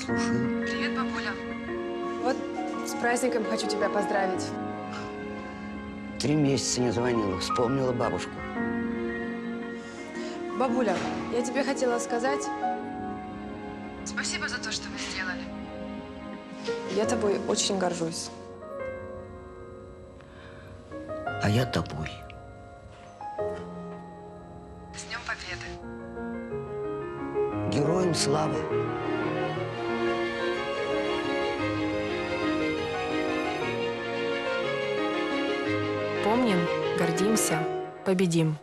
слушаю. Привет, бабуля. Вот с праздником хочу тебя поздравить. Три месяца не звонила, вспомнила бабушку. Бабуля, я тебе хотела сказать, Спасибо за то, что вы сделали. я тобой очень горжусь. А я тобой. С Днем Победы. Героям слава. Гордимся, победим.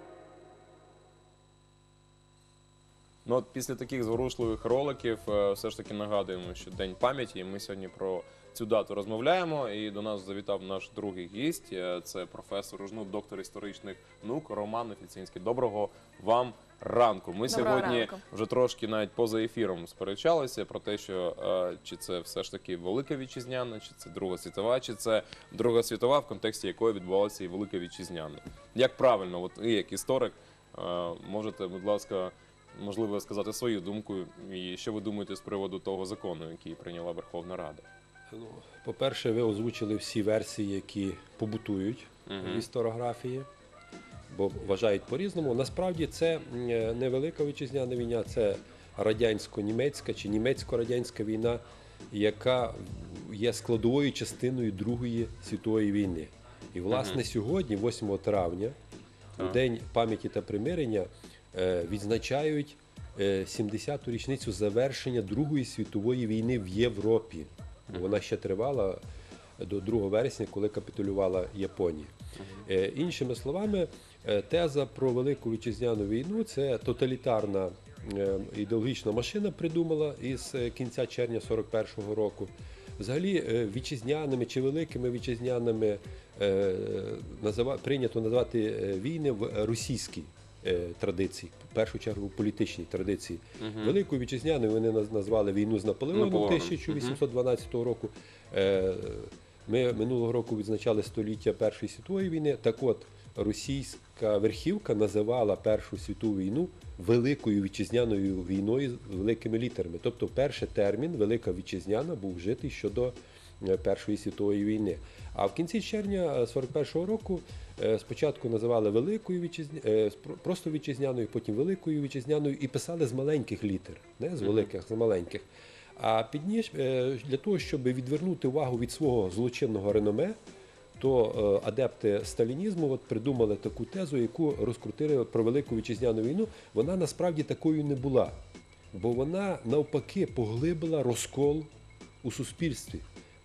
Ну от після таких зворушливих роликів е, все ж таки нагадуємо, що День пам'яті. і Ми сьогодні про цю дату розмовляємо. І до нас завітав наш другий гість. е, Це професор Ружнук, доктор історичних наук Роман Офіцинський. Доброго вам ранку. Ми Доброго сьогодні ранку. вже трошки навіть поза ефіром сперечалися про те, що е, чи це все ж таки Велика Вітчизняна, чи це Друга світова, чи це Друга світова, в контексті якої відбувалася і Велика Вітчизняна. Як правильно, от ви як історик, е, можете, будь ласка, можливо, сказати свою думку, і що ви думаєте з приводу того закону, який прийняла Верховна Рада? Ну, по-перше, ви озвучили всі версії, які побутують в історіографії, бо вважають по-різному. Насправді це е, не велика вітчизняна війна, це радянсько-німецька чи німецько-радянська війна, яка є складовою частиною Другої світової війни. І, власне, сьогодні, 8 травня, у День пам'яті та примирення, відзначають е, 70-ту річницю завершення Другої світової війни в Європі. Вона ще тривала до 2 вересня, коли капітулювала Японія. Е, Іншими словами, е, теза про Велику вітчизняну війну це тоталітарна е, ідеологічна машина придумала із е, кінця червня 41-го року. Взагалі, е, вітчизняними чи великими вітчизняними е, прийнято називати е, війни в російській е, традиції, в першу чергу в політичній традиції. Великою вітчизняною вони назвали війну з Наполеоном Наполеоном. 1812 року. Е, Ми минулого року відзначали століття Першої світової війни. Так от, російська верхівка називала Першу світову війну Великою вітчизняною війною з великими літерами. Тобто, перший термін Велика Вітчизняна був вжитий щодо Першої світової війни. А в кінці червня 41-го року е, спочатку називали Великою вітчизня... е, просто вітчизняною, потім Великою вітчизняною і писали з маленьких літер, не з великих, з маленьких. А підніж е, для того, щоб відвернути увагу від свого злочинного реноме, то е, адепти сталінізму от придумали таку тезу, яку розкрутили про Велику вітчизняну війну. Вона насправді такою не була, бо вона навпаки поглибила розкол у суспільстві.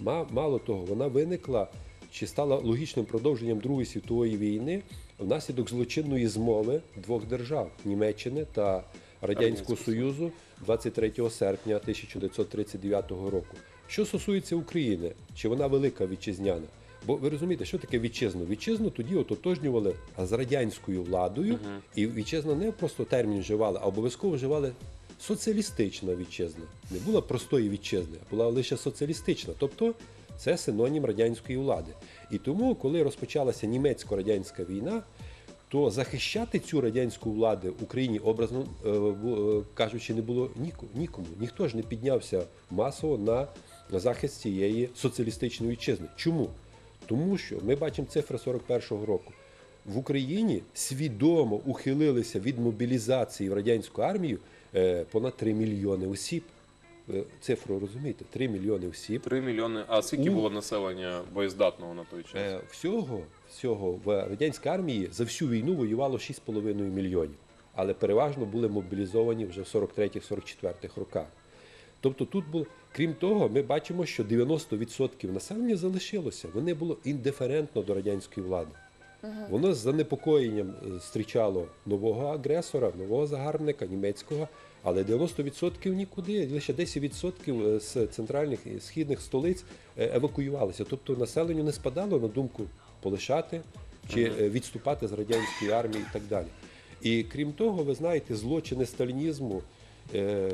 Ма- Мало того, вона виникла чи стала логічним продовженням Другої світової війни внаслідок злочинної змови двох держав Німеччини та Радянського Союзу 23 серпня 1939 року. Що стосується України, чи вона велика вітчизняна? Бо ви розумієте, що таке вітчизну? Вітчизну тоді ототожнювали з радянською владою, і вітчизна не просто термін вживали, а обов'язково вживали соціалістична вітчизна. Не була простої вітчизни, а була лише соціалістична. Тобто це синонім радянської влади. І тому, коли розпочалася німецько-радянська війна, то захищати цю радянську владу в Україні образно е, е, кажучи не було ніко- нікому. Ніхто ж не піднявся масово на захист цієї соціалістичної вітчизни. Чому? Тому що ми бачимо цифри 41-го року. В Україні свідомо ухилилися від мобілізації в радянську армію понад 3 мільйони осіб. Цифру розумієте? 3 мільйони осіб. Три мільйони. А скільки У- було населення боєздатного на той час? Е, Всього, всього в радянській армії за всю війну воювало 6,5 мільйонів, але переважно були мобілізовані вже в 43-44 роках. Тобто тут було, крім того, ми бачимо, що 90% населення залишилося. Вони було індиферентно до радянської влади. Воно з занепокоєнням е, зустрічало нового агресора, нового загарбника німецького, але 90% нікуди, лише 10% з центральних і східних столиць е, евакуювалися. Тобто населенню не спадало на думку полишати чи е, відступати з радянської армії і так далі. І крім того, ви знаєте, злочини сталінізму е,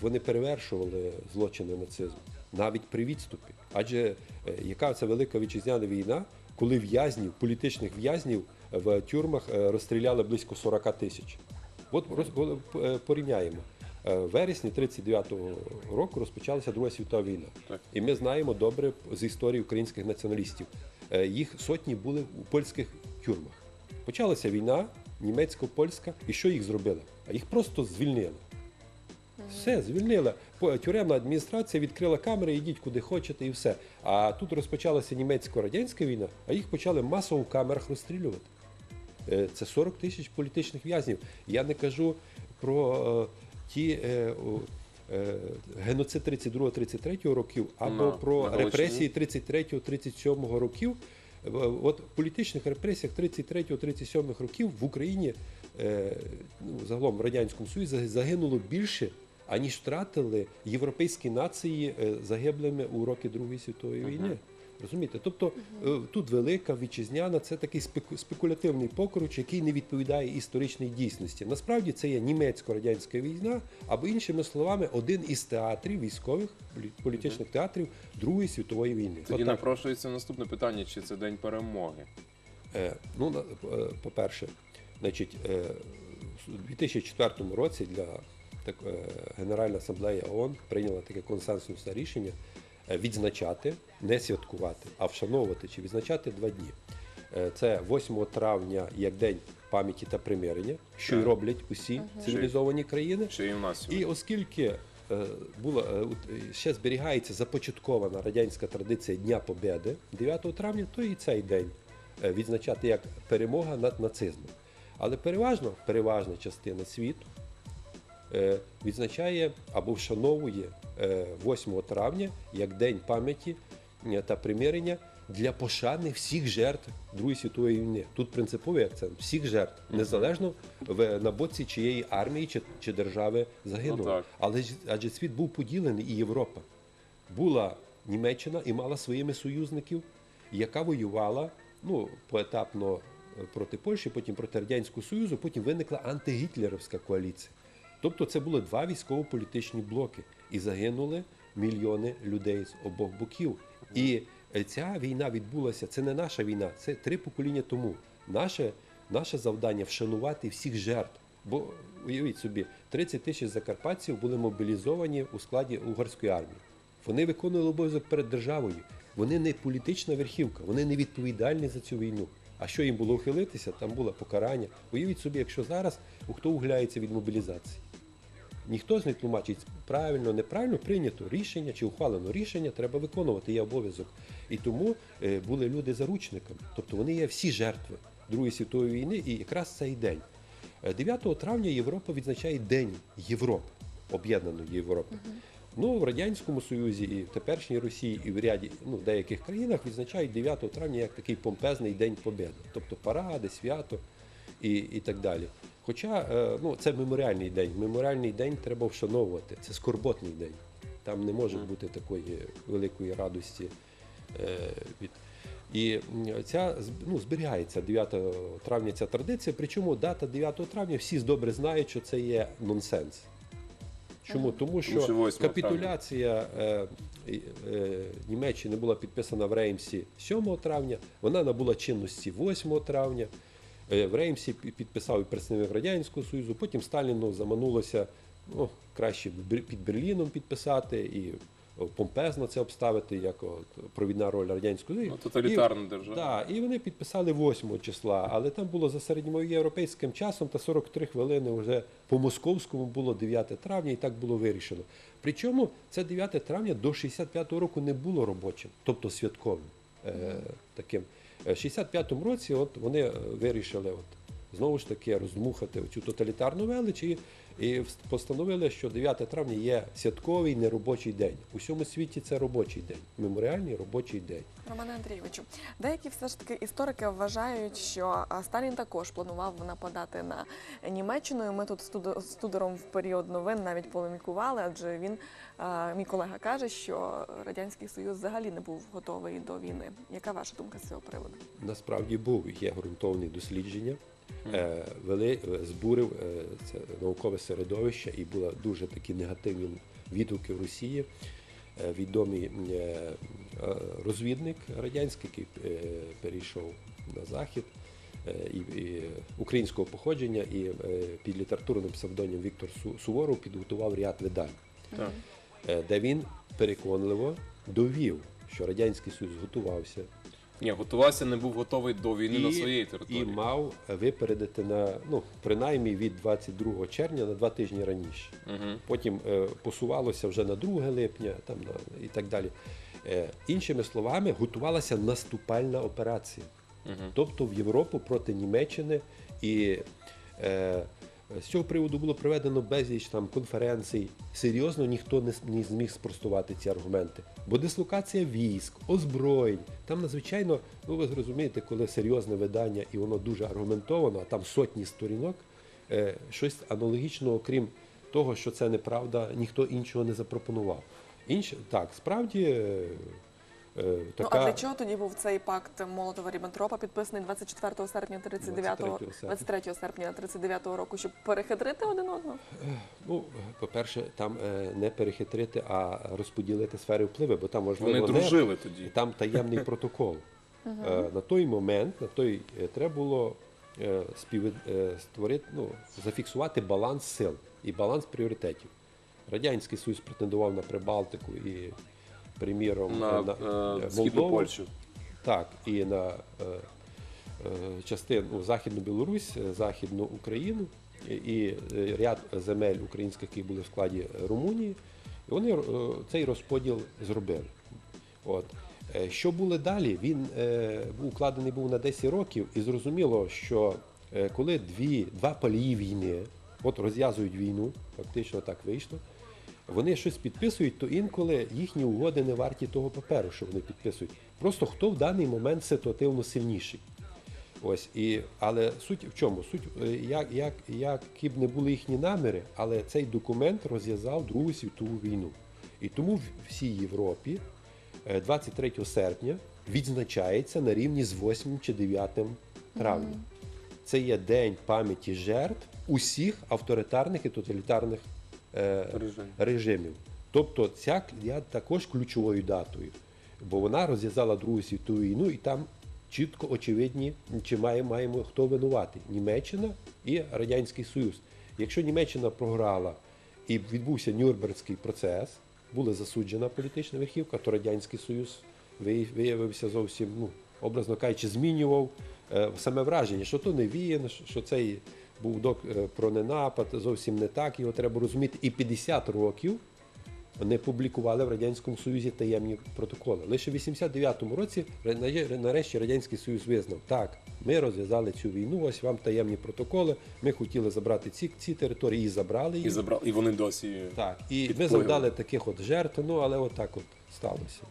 вони перевершували злочини нацизму навіть при відступі. Адже е, яка це велика вітчизняна війна, коли в'язнів, політичних в'язнів в тюрмах е, розстріляли близько 40 тисяч. От е, порівняємо. Е, В вересні 39-го року розпочалася Друга світова війна. І ми знаємо добре з історії українських націоналістів. Е, Їх сотні були у польських тюрмах. Почалася війна, німецько-польська, і що їх зробили? А їх просто звільнили. Все, звільнила. Тюремна адміністрація відкрила камери, йдіть куди хочете і все. А тут розпочалася німецько-радянська війна, а їх почали масово в камерах розстрілювати. Е, Це 40 тисяч політичних в'язнів. Я не кажу про е, ті е, геноцид 32-33 років або На- про на репресії 33-37 років. От в політичних репресіях 33-37 років в Україні, ну, загалом в Радянському Союзі загинуло більше, аніж втратили європейські нації е, загиблими у роки Другої світової війни. Розумієте? Тобто е, тут велика вітчизняна, це такий спеку- спекулятивний покруч, який не відповідає історичній дійсності. Насправді це є німецько-радянська війна, або іншими словами, один із театрів військових полі- політичних театрів Другої світової війни. Тоді напрошується наступне питання: чи це день перемоги? Е, Ну, е, по-перше, значить, е, у 2004 році для так, е, Генеральна асамблея ООН прийняла таке консенсусне рішення е, відзначати, не святкувати, а вшановувати чи відзначати два дні. Е, Це 8 травня як День пам'яті та примирення, що й роблять усі цивілізовані країни. І в нас? І оскільки е, була ще зберігається започаткована радянська традиція Дня Побєди 9 травня, то і цей день е, відзначати як перемога над нацизмом. Але переважно переважна частина світу е, відзначає або вшановує е, 8 травня як День пам'яті е, та примирення для пошани всіх жертв Другої світової війни. Тут принциповий акцент всіх жертв, незалежно в, на боці чиєї армії чи, чи держави загинули. Ну. Але адже світ був поділений і Європа. Була Німеччина і мала своїми союзників, яка воювала ну, поетапно е, проти Польщі, потім проти Радянського Союзу, потім виникла антигітлерівська коаліція. Тобто це були два військово-політичні блоки, і загинули мільйони людей з обох боків. І е, ця війна відбулася, це не наша війна, це три покоління тому. Наше, наше завдання вшанувати всіх жертв. Бо уявіть собі, 30 тисяч закарпатців були мобілізовані у складі угорської армії. Вони виконували обов'язок перед державою. Вони не політична верхівка, вони не відповідальні за цю війну. А що їм було ухилитися, там було покарання. Уявіть собі, якщо зараз хто угляється від мобілізації. Ніхто з них тлумачить правильно, неправильно прийнято рішення чи ухвалено рішення, треба виконувати є обов'язок. І тому е, були люди заручниками. Тобто вони є всі жертви Другої світової війни, і якраз цей день. Е, 9 травня Європа відзначає День Європи, об'єднаної Європи. Ну, в Радянському Союзі і в теперішній Росії, і в ряді ну, деяких країнах відзначають 9 травня як такий помпезний День Побєди, тобто паради, свято і, і так далі. Хоча е, ну, це меморіальний день. Меморіальний день треба вшановувати. Це скорботний день. Там не може бути такої великої радості е, від. І ця ну, зберігається 9 травня ця традиція. Причому дата 9 травня всі добре знають, що це є нонсенс. Чому? Тому що що 8 капітуляція е, е, е, Німеччини була підписана в Реймсі 7 травня, вона набула чинності 8 травня. Е, В Реймсі підписав і представник Радянського Союзу, потім Сталіну заманулося ну, краще під Берліном підписати і помпезно це обставити, як от, провідна роль Радянського Союзу. Ну, тоталітарна держава. Да, і вони підписали 8 числа, але там було за середньоєвропейським часом та 43 хвилини вже по московському було 9 травня, і так було вирішено. Причому це 9 травня до 65-го року не було робочим, тобто святковим. Е, таким. Е, В 65-му році от вони е, вирішили от, знову ж таки роздмухати цю тоталітарну велич і, і постановили, що 9 травня є святковий неробочий день. У всьому світі це робочий день, меморіальний робочий день. Романе Андрійовичу, деякі все ж таки історики вважають, що Сталін також планував нападати на Німеччину. І Ми тут з Тудором в період новин навіть полемікували, адже він, мій колега, каже, що радянський союз взагалі не був готовий до війни. Яка ваша думка з цього приводу? Насправді був є ґрунтовні дослідження. Е, вели, е, збурив е, це наукове середовище і були дуже такі негативні відгуки в Росії. Відомий розвідник радянський, який перейшов на захід, і, українського походження, і під літературним псевдонім Віктор Су- Суворов підготував ряд видань, Так. де він переконливо довів, що Радянський Союз готувався Ні, готувався, не був готовий до війни на своїй і території. мав випередити на ну принаймні від 22 червня на два тижні раніше. Угу. Потім е, посувалося вже на 2 липня, там на і так далі. Е, іншими словами, готувалася наступальна операція. Тобто в Європу проти Німеччини і е, з цього приводу було проведено безліч там конференцій. Серйозно ніхто не, зміг спростувати ці аргументи. Бо дислокація військ, озброєнь, там надзвичайно, ну ви зрозумієте, коли серйозне видання і воно дуже аргументовано, а там сотні сторінок, е, щось аналогічного, окрім того, що це неправда, ніхто іншого не запропонував. Інше так, справді. Е, е, Ну а для чого тоді був цей пакт Молотова Ріббентропа, підписаний 24 серпня 39 23 серпня. 23 серпня року, щоб перехитрити один одного? Ну, по-перше, там е, не перехитрити, а розподілити сфери впливу, бо там важливо Вони не- дружили тоді. там таємний протокол. Е, На той момент, на той треба було спів... створити, ну, зафіксувати баланс сил і баланс пріоритетів. Радянський Союз претендував на Прибалтику і, приміром, На, е, е, Східну Молдову. Польщу. Так, і на е, е, частину ну, Західну Білорусь, е, Західну Україну і, і е, ряд земель українських, які були в складі Румунії. І вони е, цей розподіл зробили. От. Що було далі? Він е, був укладений був на 10 років, і зрозуміло, що е, коли дві, два палії війни, от розв'язують війну, фактично так вийшло, вони щось підписують, то інколи їхні угоди не варті того паперу, що вони підписують. Просто хто в даний момент ситуативно сильніший. Ось і але суть в чому? Суть е, як, як, які б не були їхні наміри, але цей документ розв'язав Другу світову війну. І тому в всій Європі е, 23 серпня відзначається на рівні з 8 чи 9 травня. Це є день пам'яті жертв усіх авторитарних і тоталітарних е. Режимів. Тобто ця є також ключовою датою, бо вона розв'язала Другу світову війну, і там чітко очевидні, чи має, маємо хто винуватий Німеччина і Радянський Союз. Якщо Німеччина програла і відбувся Нюрнбергський процес, була засуджена політична верхівка, то Радянський Союз виявився- виявився зовсім, ну, образно кажучи, змінював е, саме враження, що то не він, що цей був док е, про ненапад, зовсім не так, його треба розуміти. І 50 років не публікували в Радянському Союзі таємні протоколи. Лише в 89-му році нарешті Радянський Союз визнав, так, ми розв'язали цю війну, ось вам таємні протоколи, ми хотіли забрати ці, ці території і забрали їх. І забрали, і вони досі. Так, і ми завдали таких от жертв, ну але от от сталося.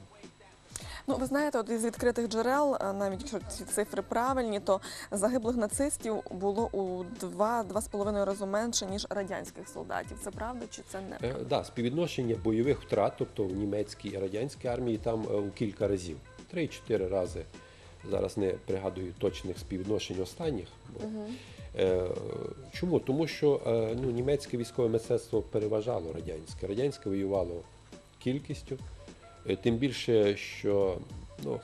Ну, ви знаєте, от із відкритих джерел, навіть якщо ці цифри правильні, то загиблих нацистів було у два-два з половиною рази менше, ніж радянських солдатів. Це правда чи це не? Е, да, співвідношення бойових втрат, тобто в німецькій і радянській армії, там е, у кілька разів. Три-чотири рази. Зараз не пригадую точних співвідношень останніх. Бо, е, чому? Тому що е, ну, німецьке військове мистецтво переважало радянське. Радянське воювало кількістю. Е, Тим більше, що ну,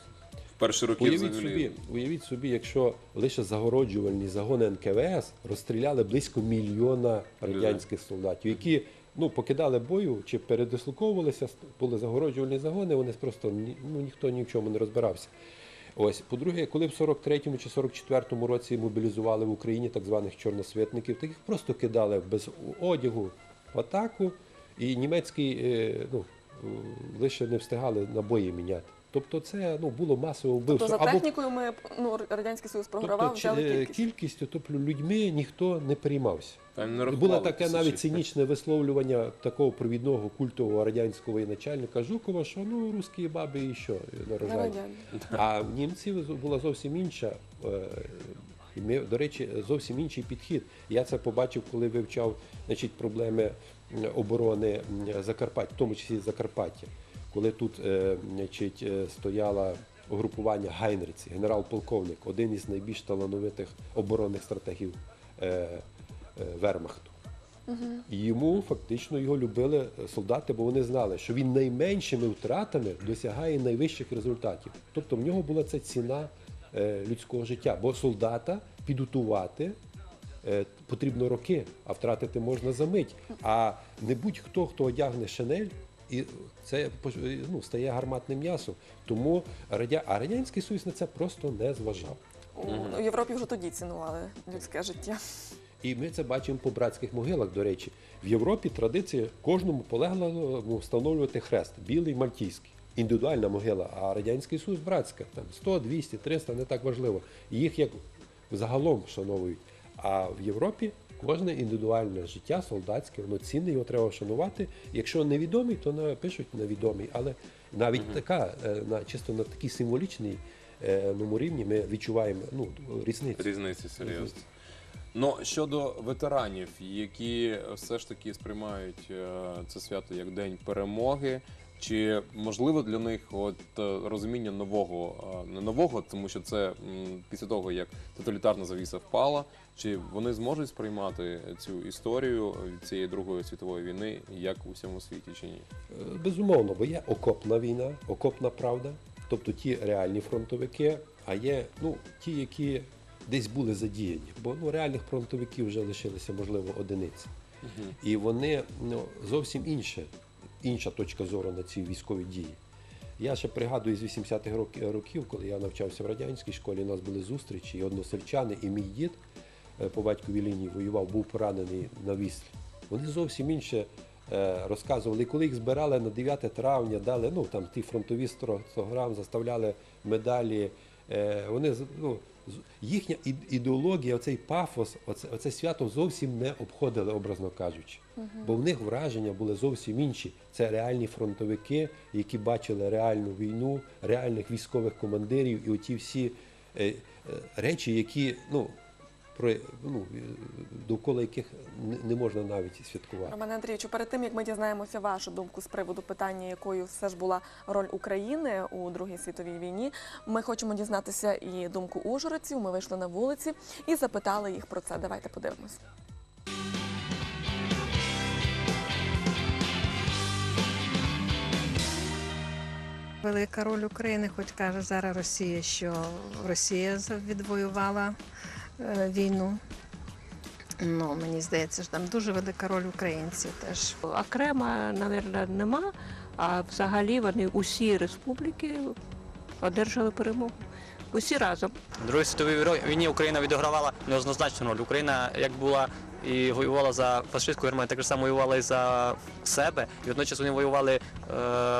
перші роки Уявіть взагалі. собі, уявіть собі, якщо лише загороджувальні загони НКВС розстріляли близько мільйона радянських солдатів, які ну, покидали бою чи передислоковувалися, були загороджувальні загони, вони просто ні- ну, ніхто ні в чому не розбирався. Ось, по-друге, коли в 43-му чи 44-му році мобілізували в Україні так званих чорносвітників, таких просто кидали без одягу в атаку, і німецькі е, ну, лише не встигали набої міняти. Тобто це ну, було масове вбивство. за технікою ми ну радянський союз програвав, тобто, взяли е, кількість. кількістю, тобто людьми ніхто не переймався. Не Було таке тисячі. навіть цинічне висловлювання такого провідного культового радянського воєначальника Жукова, що ну русські баби і що нарожають. А в німців була зовсім інша. е, і ми, до речі, зовсім інший підхід. Я це побачив, коли вивчав значить, проблеми оборони Закарпаття, в тому числі Закарпаття, коли тут е, значить, е, стояло угрупування Гайнриці, генерал-полковник, один із найбільш талановитих оборонних стратегів е, Вермахту. І йому фактично його любили солдати, бо вони знали, що він найменшими втратами досягає найвищих результатів. Тобто в нього була ця ціна людського життя. Бо солдата підготувати потрібно роки, а втратити можна за мить. А не будь-хто, хто одягне шинель, і це ну, стає гарматним м'ясом. Тому радя... а Радянський Союз на це просто не зважав. У Європі вже тоді цінували людське життя. І ми це бачимо по братських могилах. До речі, в Європі традиція кожному полеглому встановлювати хрест білий мальтійський. Індивідуальна могила, а Радянський Союз братська, там 100, 200, 300, не так важливо. Їх як загалом вшановують. А в Європі кожне індивідуальне життя солдатське, воно цінне, його треба вшанувати. Якщо невідомий, то напишуть невідомий. Але навіть така, е, на чисто на такій символічній е, ну, рівні ми відчуваємо ну, різницю. Різниці серйозно. Ну щодо ветеранів, які все ж таки сприймають е, це свято як день перемоги. Чи можливо для них от розуміння нового, не нового, тому що це після того, як тоталітарна завіса впала, чи вони зможуть сприймати цю історію цієї Другої світової війни як у всьому світі, чи ні? Е, Безумовно, бо є окопна війна, окопна правда, тобто ті реальні фронтовики, а є ну, ті, які десь були задіяні. Бо ну, реальних фронтовиків вже лишилися, можливо, одиниці. І вони ну, зовсім інше, інша точка зору на ці військові дії. Я ще пригадую з 80-х років, коли я навчався в радянській школі, у нас були зустрічі, і односельчани, і мій дід по батьковій лінії воював, був поранений на віслі. Вони зовсім інше е, розказували. І коли їх збирали на 9 травня, дали ну там ті фронтові 100 100 грам, заставляли медалі. Е, вони ну, їхня ідеологія, оцей пафос, оце, оце свято зовсім не обходили, образно кажучи. Бо в них враження були зовсім інші. Це реальні фронтовики, які бачили реальну війну, реальних військових командирів і оті всі е, е, речі, які ну, про, ну, е, довкола яких не, можна навіть святкувати. Романе Андрійовичу, перед тим як ми дізнаємося вашу думку з приводу питання, якою все ж була роль України у Другій світовій війні, ми хочемо дізнатися і думку ужгородців. Ми вийшли на вулиці і запитали їх про це. Давайте подивимось. Велика роль України, хоч каже зараз Росія, що Росія відвоювала війну. Ну, мені здається, що там дуже велика роль українців теж. Окремо, мабуть, нема, а взагалі вони усі республіки одержали перемогу. Усі разом. В Другій світовій війні Україна відігравала неоднозначну роль. Україна як була і воювала за фашистську Германію, так само воювала і за себе. І водночас вони воювали е,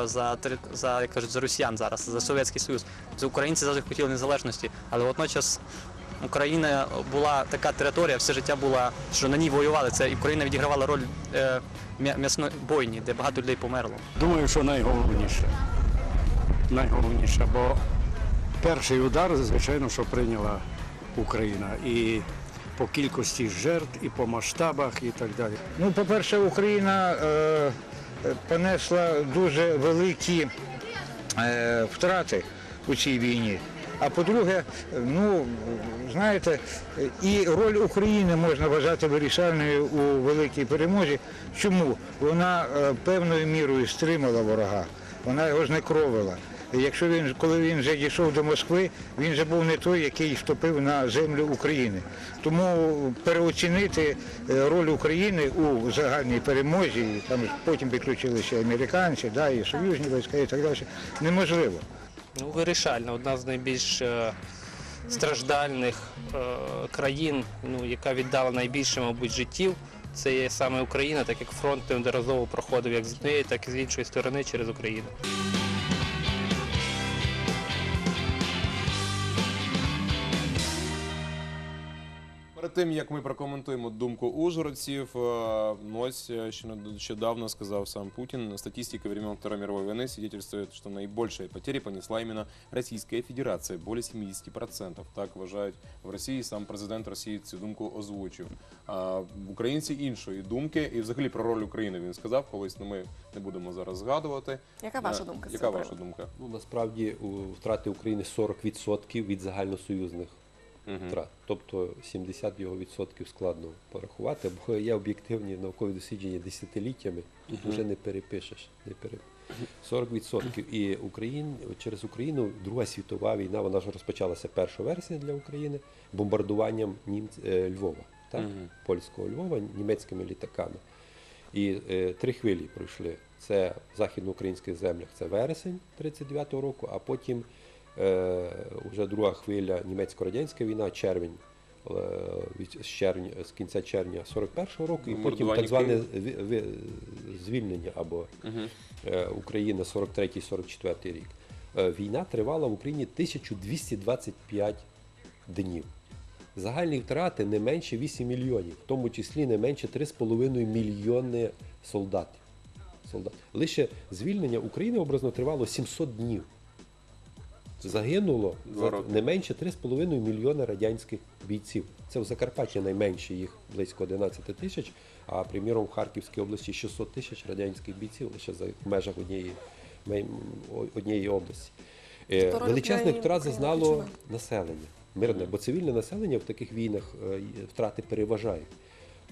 за, за, як кажуть, за росіян зараз, за Совєтський Союз. Це українці завжди хотіли незалежності, але водночас Україна була така територія, все життя була, що на ній воювали. Це і Україна відігравала роль е, м'я- м'ясної бойні, де багато людей померло. Думаю, що найголовніше. Найголовніше, бо перший удар, звичайно, що прийняла Україна. І по кількості жертв, і по масштабах, і так далі. Ну, по-перше, Україна е, понесла дуже великі е, втрати у цій війні. А по-друге, ну знаєте, і роль України можна вважати вирішальною у великій перемозі. Чому? Вона е, певною мірою стримала ворога, вона його знекровила. Якщо він, коли він вже дійшов до Москви, він же був не той, який вступив на землю України. Тому переоцінити е, роль України у загальній перемозі, там потім підключилися американці, да, і союзні війська і так далі, неможливо. Ну, вирішальна, одна з найбільш е, страждальних е, країн, ну, яка віддала найбільше, мабуть, життів. Це є саме Україна, так як фронт неодноразово проходив як з однієї, так і з іншої сторони через Україну. Тим як ми прокоментуємо думку ужгородців, е, ну, ось е, ще нещодавно сказав сам Путин, статистика времен Второй мировой войны свидетельствует, что наибольшие потери понесла именно Российская Федерация, более 70%. Так вважають в Росії. Сам президент Росії цю думку озвучив. А українці іншої думки, і взагалі про роль України він сказав колись. Ну ми не будемо зараз згадувати. Яка ваша Е, думка Яка ваша думка? Ну, насправді у втрати України 40% від загальносоюзних. Втрат. Тобто 70 його відсотків складно порахувати, бо є об'єктивні наукові дослідження десятиліттями, тут вже не перепишеш. Не пере... 40%. І Україн, через Україну Друга світова війна, вона ж розпочалася 1 вересня для України бомбардуванням німць, е, Львова, так? Польського Львова німецькими літаками. І е, три хвилі пройшли. Це в західноукраїнських землях, це вересень 39-го року, а потім е, вже друга хвиля німецько-радянська війна, червень. е, від- З, червня, з кінця червня 41-го року, і потім так зване звільнення або е, 43-44 рік. Е, Війна тривала в Україні 1225 днів. Загальні втрати не менше 8 мільйонів, в тому числі не менше 3,5 мільйони солдатів. Солдат. Лише звільнення України образно тривало 700 днів. Загинуло Два роки. не менше 3,5 мільйона радянських бійців. Це в Закарпатті найменше їх близько 11 тисяч, а приміром в Харківській області 600 тисяч радянських бійців лише за в межах однієї, однієї області. Е, Тобто Величезних втрат зазнало населення, мирне, бо цивільне населення в таких війнах е, втрати переважає.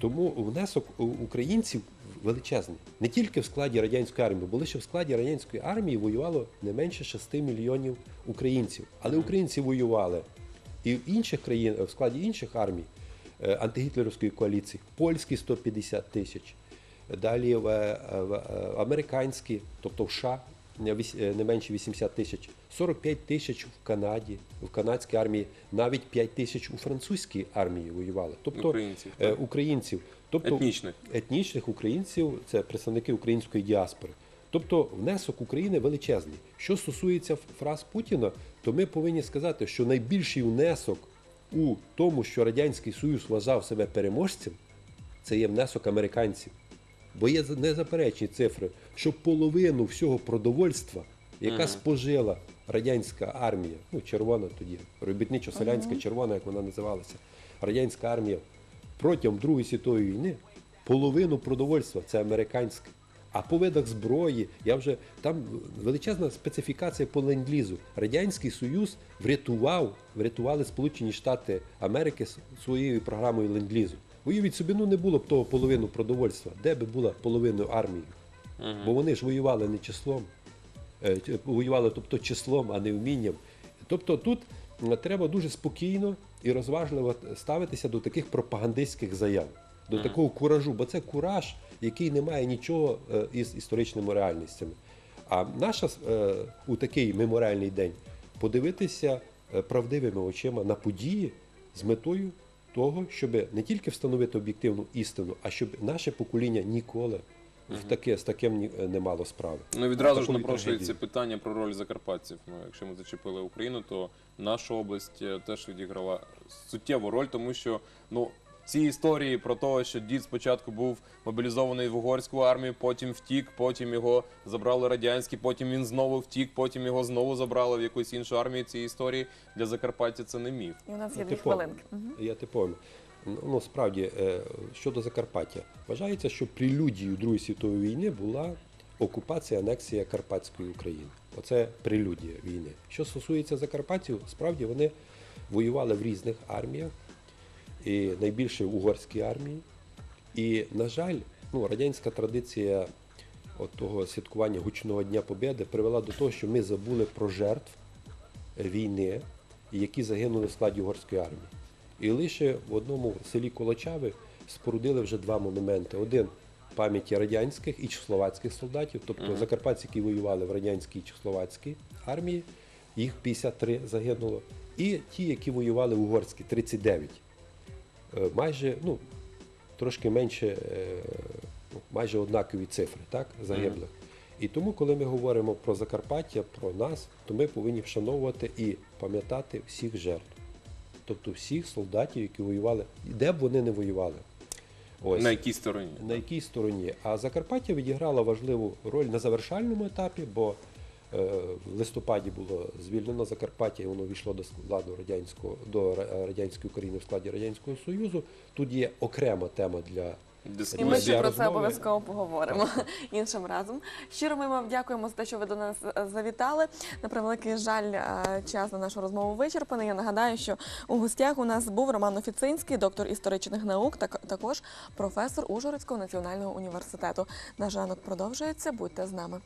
Тому внесок українців величезний. Не тільки в складі радянської армії, бо лише в складі радянської армії воювало не менше 6 мільйонів українців. Але українці воювали і в інших країн, в складі інших армій е, антигітлерівської коаліції, польські 150 тисяч, далі в, е, в, е, американські, тобто в США не е, не менше 80 тисяч, 45 тисяч в Канаді, в канадській армії, навіть 5 тисяч у французькій армії воювали. Тобто Українців, е, так. українців, тобто Етнічних. етнічних українців, це представники української діаспори. Тобто внесок України величезний. Що стосується фраз Путіна, то ми повинні сказати, що найбільший внесок у тому, що Радянський Союз вважав себе переможцем, це є внесок американців. Бо є незаперечні цифри, що половину всього продовольства, яка Мгм. спожила радянська армія, ну червона тоді, робітничо-селянська червона, як вона називалася, радянська армія протягом Другої світової війни половину продовольства це американське. А по видах зброї, я вже там величезна специфікація по ленд-лізу. Радянський Союз врятував, врятували Сполучені Штати Америки с- своєю програмою ленд-лізу. Уявіть собі, ну не було б того половину продовольства, де би була половиною армії. Бо вони ж воювали не числом, е, воювали тобто числом, а не вмінням. Тобто тут треба дуже спокійно і розважливо ставитися до таких пропагандистських заяв, до такого куражу, бо це кураж, який не має нічого е, із історичними реальностями. А наша е, у такий меморіальний день подивитися правдивими очима на події з метою того, щоб не тільки встановити об'єктивну істину, а щоб наше покоління ніколи в таке, з таким ні- не мало справи. Ну відразу ж напрошується питання про роль закарпатців. Ну, якщо ми зачепили Україну, то наша область е, теж відіграла суттєву роль, тому що ну. Ці історії про те, що дід спочатку був мобілізований в угорську армію, потім втік, потім його забрали радянські, потім він знову втік, потім його знову забрали в якусь іншу армію. Ці історії для Закарпаття це не міф. І у нас є Ну, дві хвилинки. Я типовим. Ну, ну, справді, е, щодо Закарпаття, вважається, що прелюдією Другої світової війни була окупація, анексія Карпатської України. Оце прелюдія війни. Що стосується Закарпатців, справді вони воювали в різних арміях, і найбільше в угорській армії. І, на жаль, ну, радянська традиція от того святкування гучного Дня Побєди привела до того, що ми забули про жертв війни, які загинули в складі угорської армії. І лише в одному селі Колочави спорудили вже два монументи. Один пам'яті радянських і чехословацьких солдатів, тобто Мгм. закарпатці, які воювали в радянській і чехословацькій армії, їх 53 загинуло. І ті, які воювали в угорській, 39. Е, Майже, ну, трошки менше, е, майже однакові цифри, так, загиблих. І тому, коли ми говоримо про Закарпаття, про нас, то ми повинні вшановувати і пам'ятати всіх жертв. Тобто всіх солдатів, які воювали, де б вони не воювали. Ось. На якій стороні? На якій стороні. А Закарпаття відіграло важливу роль на завершальному етапі, бо в листопаді було звільнено Закарпаття, і воно війшло до складу радянського до Ра- радянської України в складі радянського союзу. Тут є окрема тема для І ми ще про це обов'язково поговоримо іншим разом. Щиро ми вам дякуємо за те, що ви до нас е, завітали. На превеликий жаль, е, час на нашу розмову вичерпаний. Я нагадаю, що у гостях у нас був Роман Офіцинський, доктор історичних наук, та також професор Ужгородського національного університету. Наш ранок продовжується. Будьте з нами.